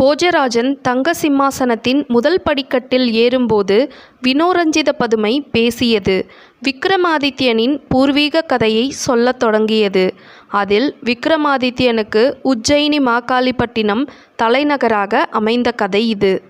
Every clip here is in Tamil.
போஜராஜன் தங்க சிம்மாசனத்தின் முதல் படிக்கட்டில் ஏறும்போது வினோரஞ்சித பதுமை பேசியது விக்ரமாதித்யனின் பூர்வீக கதையை சொல்லத் தொடங்கியது. அதில் விக்ரமாதித்யனுக்கு உஜ்ஜயினி மாகாளிப்பட்டினம் தலைநகராக அமைந்த கதை இது.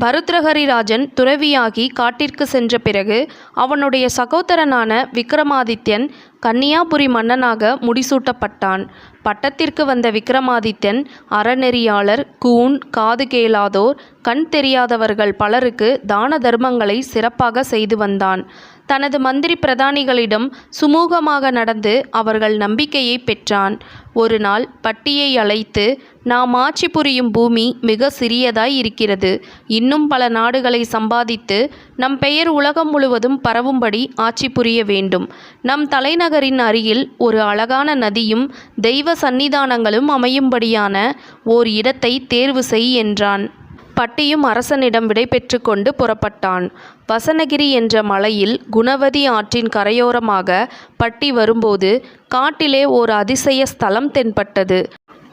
பருத்ரஹரிராஜன் துறவியாகி காட்டிற்கு சென்ற பிறகு அவனுடைய சகோதரனான விக்ரமாதித்யன் கன்னியாபுரி மன்னனாக முடிசூட்டப்பட்டான். பட்டத்திற்கு வந்த விக்ரமாதித்யன் அறநெறியாளர் கூன் காது கேளாதோர் கண் தெரியாதவர்கள் பலருக்கு தான தர்மங்களை சிறப்பாக செய்து வந்தான். தனது மந்திரி பிரதானிகளிடம் சுமூகமாக நடந்து அவர்கள் நம்பிக்கையைப் பெற்றான். ஒரு நாள் பட்டியை அழைத்து நாம் ஆட்சி புரியும் பூமி மிக சிறியதாய் இருக்கிறது. இன்னும் பல நாடுகளை சம்பாதித்து நம் பெயர் உலகம் முழுவதும் பரவும்படி ஆட்சி புரிய வேண்டும். நம் தலைநகரின் அருகில் ஒரு அழகான நதியும் தெய்வ சந்நிதானங்களும் அமையும்படியான ஓர் இடத்தை தேர்வு செய் என்றான். பட்டியும் அரசனிடம் விடை கொண்டு புறப்பட்டான். வசனகிரி என்ற மலையில் குணவதி ஆற்றின் கரையோரமாக பட்டி வரும்போது காட்டிலே ஓர் அதிசய ஸ்தலம் தென்பட்டது.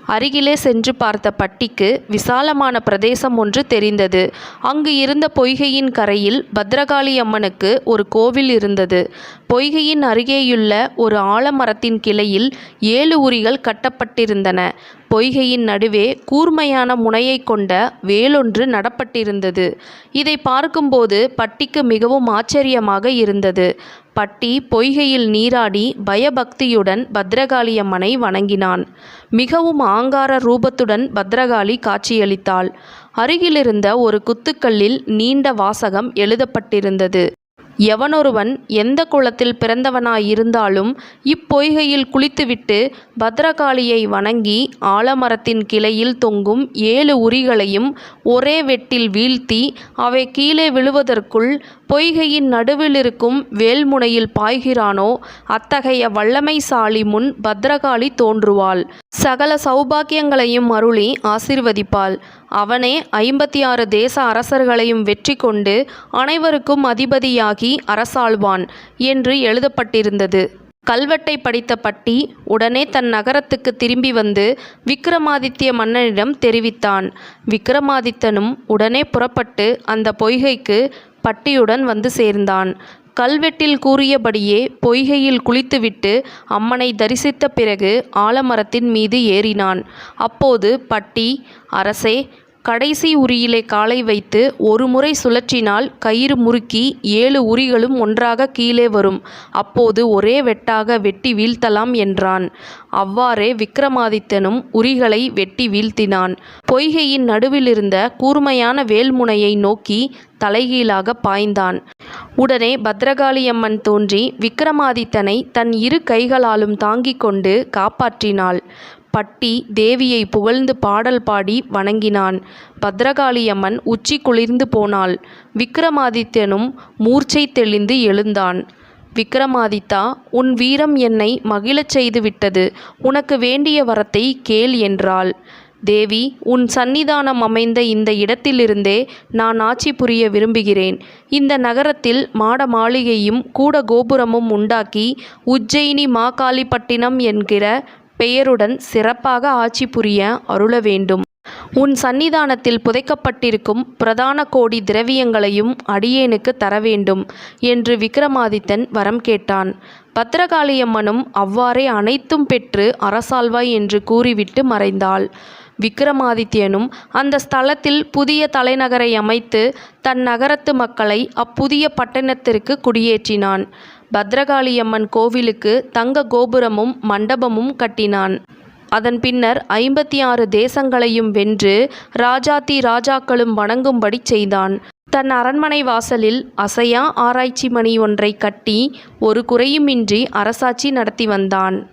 அருகிலே சென்று பார்த்த பட்டிக்கு விசாலமான பிரதேசம் ஒன்று தெரிந்தது. அங்கு இருந்த பொய்கையின் கரையில் பத்ரகாளி அம்மனுக்கு ஒரு கோவில் இருந்தது. பொய்கையின் அருகேயுள்ள ஒரு ஆலமரத்தின் கிளையில் ஏழு உரிகள் கட்டப்பட்டிருந்தன. பொய்கையின் நடுவே கூர்மையான முனையைக் கொண்ட வேலொன்று நடப்பட்டிருந்தது. இதை பார்க்கும்போது பட்டிக்கு மிகவும் ஆச்சரியமாக இருந்தது. பட்டி பொய்கையில் நீராடி பயபக்தியுடன் பத்ரகாளியம்மனை வணங்கினான். மிகவும் ஆங்கார ரூபத்துடன் பத்ரகாளி காட்சியளித்தாள். அருகிலிருந்த ஒரு குத்துக்கல்லில் நீண்ட வாசகம் எழுதப்பட்டிருந்தது. எவனொருவன் எந்த குலத்தில் பிறந்தவனாயிருந்தாலும் இப்பொய்கையில் குளித்துவிட்டு பத்ரகாளியை வணங்கி ஆலமரத்தின் கிளையில் தொங்கும் ஏழு உரிகளையும் ஒரே வெட்டில் வீழ்த்தி அவை கீழே விழுவதற்குள் பொய்கையின் நடுவிலிருக்கும் வேல்முனையில் பாய்கிறானோ அத்தகைய வல்லமைசாலி முன் பத்ரகாளி தோன்றுவாள். சகல சௌபாக்கியங்களையும் அருளி ஆசிர்வதிப்பாள் அவனே ஐம்பத்தி ஆறு தேச அரசர்களையும் வெற்றி கொண்டு அனைவருக்கும் அதிபதியாகி அரசாழ்வான் என்று எழுதப்பட்டிருந்தது. கல்வெட்டை படித்த பட்டி உடனே தன் நகரத்துக்குத் திரும்பி வந்து விக்கிரமாதித்ய மன்னனிடம் தெரிவித்தான். விக்ரமாதித்தனும் உடனே புறப்பட்டு அந்த பொய்கைக்கு பட்டியுடன் வந்து சேர்ந்தான். கல்வெட்டில் கூறியபடியே பொய்கையில் குளித்துவிட்டு அம்மனை தரிசித்த பிறகு ஆலமரத்தின் மீது ஏறினான். அப்போது பட்டி அரசே கடைசி உரியிலே காலை வைத்து ஒருமுறை சுழற்றினால் கயிறு முறுக்கி ஏழு உரிகளும் ஒன்றாகக் கீழே வரும். அப்போது ஒரே வெட்டாக வெட்டி வீழ்த்தலாம் என்றான். அவ்வாறே விக்கிரமாதித்தனும் உரிகளை வெட்டி வீழ்த்தினான். பொய்கையின் நடுவிலிருந்த கூர்மையான வேல்முனையை நோக்கி தலைகீழாகப் பாய்ந்தான். உடனே பத்ரகாளியம்மன் தோன்றி விக்கிரமாதித்தனைத் தன் இரு கைகளாலும் தாங்கிக் கொண்டு காப்பாற்றினாள். பட்டி தேவியை புகழ்ந்து பாடல் பாடி வணங்கினான். பத்ரகாளியம்மன் உச்சி குளிர்ந்து போனாள். விக்கிரமாதித்யனும் மூர்ச்சை தெளிந்து எழுந்தான். விக்கிரமாதித்தா உன் வீரம் என்னை மகிழச் செய்து விட்டது. உனக்கு வேண்டிய வரத்தை கேள் என்றாள். தேவி உன் சந்நிதானம் அமைந்த இந்த இடத்திலிருந்தே நான் ஆட்சி புரிய விரும்புகிறேன். இந்த நகரத்தில் மாட மாளிகையும் கூட கோபுரமும் உண்டாக்கி உஜ்ஜயினி மாகாளிப்பட்டினம் என்கிற பெயருடன் சிறப்பாக ஆட்சி புரிய அருள வேண்டும். உன் சந்நிதானத்தில் புதைக்கப்பட்டிருக்கும் பிரதான கோடி திரவியங்களையும் அடியேனுக்குத் தர வேண்டும் என்று விக்கிரமாதித்தன் வரம் கேட்டான். பத்ரகாளியம்மனும் அவ்வாறே அனைத்தும் பெற்று அரசாள்வாய் என்று கூறிவிட்டு மறைந்தாள். விக்ரமாதித்யனும் அந்த ஸ்தலத்தில் புதிய தலைநகரை அமைத்து தன் நகரத்து மக்களை அப்புதிய பட்டணத்திற்கு குடியேற்றினான். பத்ரகாளியம்மன் கோவிலுக்கு தங்க கோபுரமும் மண்டபமும் கட்டினான். அதன் பின்னர் ஐம்பத்தி ஆறு தேசங்களையும் வென்று ராஜாத்தி ராஜாக்களும் வணங்கும்படி செய்தான். தன் அரண்மனை வாசலில் அசையா ஆராய்ச்சி மணி ஒன்றை கட்டி ஒரு குறையுமின்றி அரசாட்சி நடத்தி வந்தான்.